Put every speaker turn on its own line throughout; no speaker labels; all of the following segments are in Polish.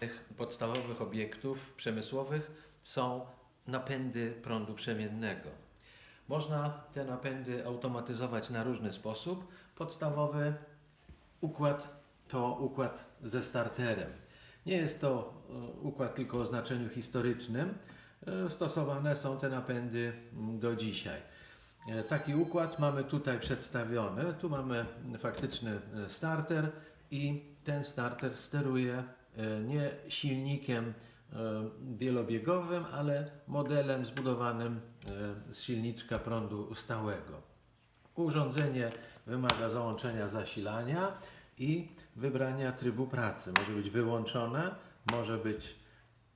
tych podstawowych obiektów przemysłowych są napędy prądu przemiennego. Można te napędy automatyzować na różny sposób. Podstawowy układ to układ ze starterem. Nie jest to e, układ tylko o znaczeniu historycznym. E, Stosowane są te napędy mm, do dzisiaj. E, Taki układ mamy tutaj przedstawiony. Tu mamy faktyczny starter i ten starter steruje nie silnikiem e, wielobiegowym, ale modelem zbudowanym e, z silniczka prądu stałego. Urządzenie wymaga załączenia zasilania i wybrania trybu pracy. Może być wyłączone, może być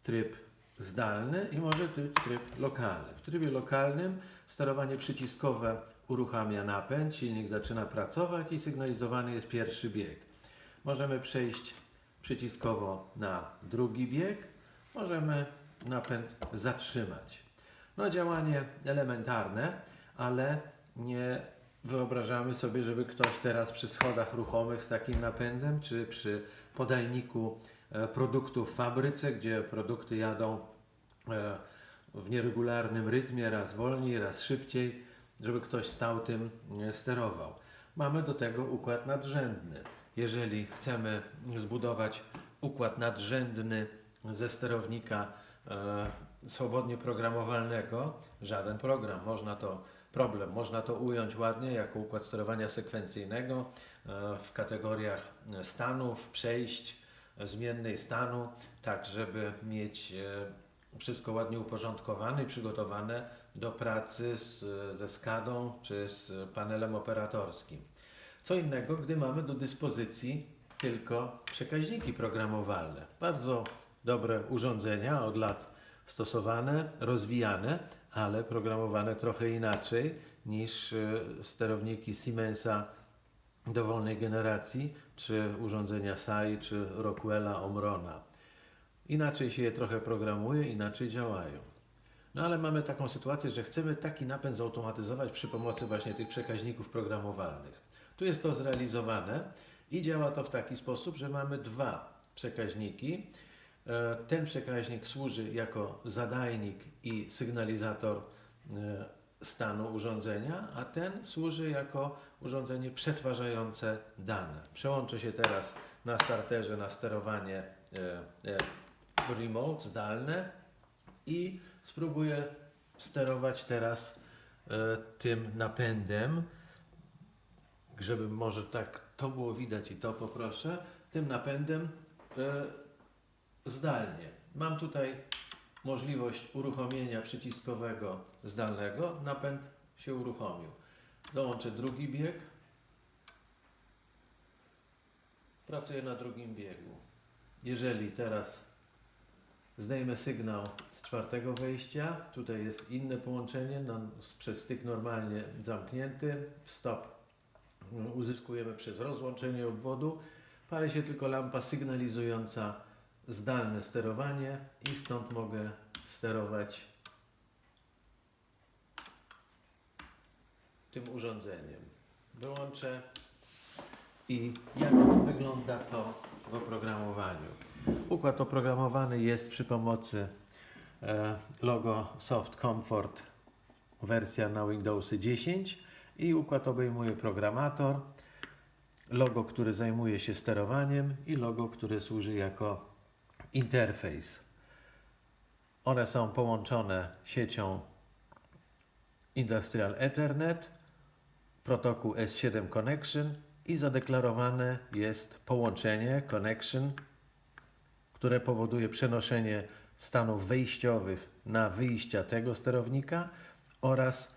tryb zdalny i może być tryb lokalny. W trybie lokalnym sterowanie przyciskowe uruchamia napęd, silnik zaczyna pracować i sygnalizowany jest pierwszy bieg. Możemy przejść przyciskowo na drugi bieg, możemy napęd zatrzymać. No działanie elementarne, ale nie wyobrażamy sobie, żeby ktoś teraz przy schodach ruchomych z takim napędem, czy przy podajniku e, produktów w fabryce, gdzie produkty jadą e, w nieregularnym rytmie, raz wolniej, raz szybciej, żeby ktoś stał tym e, sterował. Mamy do tego układ nadrzędny. Jeżeli chcemy zbudować układ nadrzędny ze sterownika e, swobodnie programowalnego, żaden program, można to problem, można to ująć ładnie jako układ sterowania sekwencyjnego e, w kategoriach stanów, przejść, zmiennej stanu, tak żeby mieć e, wszystko ładnie uporządkowane i przygotowane do pracy z, ze SCADą czy z panelem operatorskim. Co innego, gdy mamy do dyspozycji tylko przekaźniki programowalne. Bardzo dobre urządzenia, od lat stosowane, rozwijane, ale programowane trochę inaczej niż e, sterowniki Siemensa dowolnej generacji, czy urządzenia SAI, czy Rockwella, Omrona. Inaczej się je trochę programuje, inaczej działają. No ale mamy taką sytuację, że chcemy taki napęd zautomatyzować przy pomocy właśnie tych przekaźników programowalnych. Tu jest to zrealizowane i działa to w taki sposób, że mamy dwa przekaźniki. E, Ten przekaźnik służy jako zadajnik i sygnalizator e, stanu urządzenia, a ten służy jako urządzenie przetwarzające dane. Przełączę się teraz na starterze na sterowanie e, remote, zdalne i spróbuję sterować teraz e, tym napędem, żeby może tak to było widać i to poproszę, tym napędem e, zdalnie. Mam tutaj możliwość uruchomienia przyciskowego zdalnego. Napęd się uruchomił. Dołączę drugi bieg. Pracuję na drugim biegu. Jeżeli teraz zdejmę sygnał z czwartego wejścia, tutaj jest inne połączenie, no, przez styk normalnie zamknięty, stop uzyskujemy przez rozłączenie obwodu. Pali się tylko lampa sygnalizująca zdalne sterowanie i stąd mogę sterować tym urządzeniem. Wyłączę i jak wygląda to w oprogramowaniu. Układ oprogramowany jest przy pomocy e, logo Soft Comfort wersja na Windowsy 10 i układ obejmuje programator, logo, który zajmuje się sterowaniem i logo, które służy jako interfejs. One są połączone siecią Industrial Ethernet, protokół S7 Connection i zadeklarowane jest połączenie connection, które powoduje przenoszenie stanów wejściowych na wyjścia tego sterownika oraz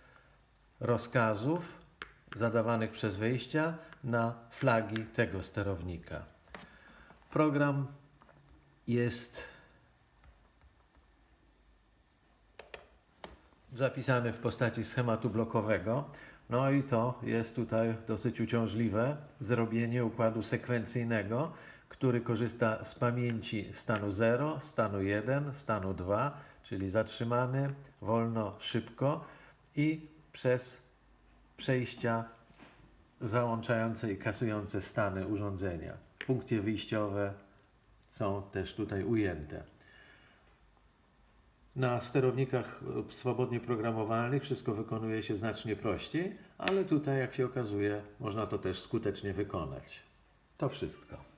rozkazów zadawanych przez wejścia na flagi tego sterownika. Program jest zapisany w postaci schematu blokowego. No i to jest tutaj dosyć uciążliwe zrobienie układu sekwencyjnego, który korzysta z pamięci stanu 0, stanu 1, stanu 2, czyli zatrzymany, wolno, szybko i przez przejścia załączające i kasujące stany urządzenia. Funkcje wyjściowe
są też tutaj ujęte. Na sterownikach e, swobodnie programowalnych wszystko wykonuje się znacznie prościej, ale tutaj, jak się okazuje, można to też skutecznie wykonać. To wszystko.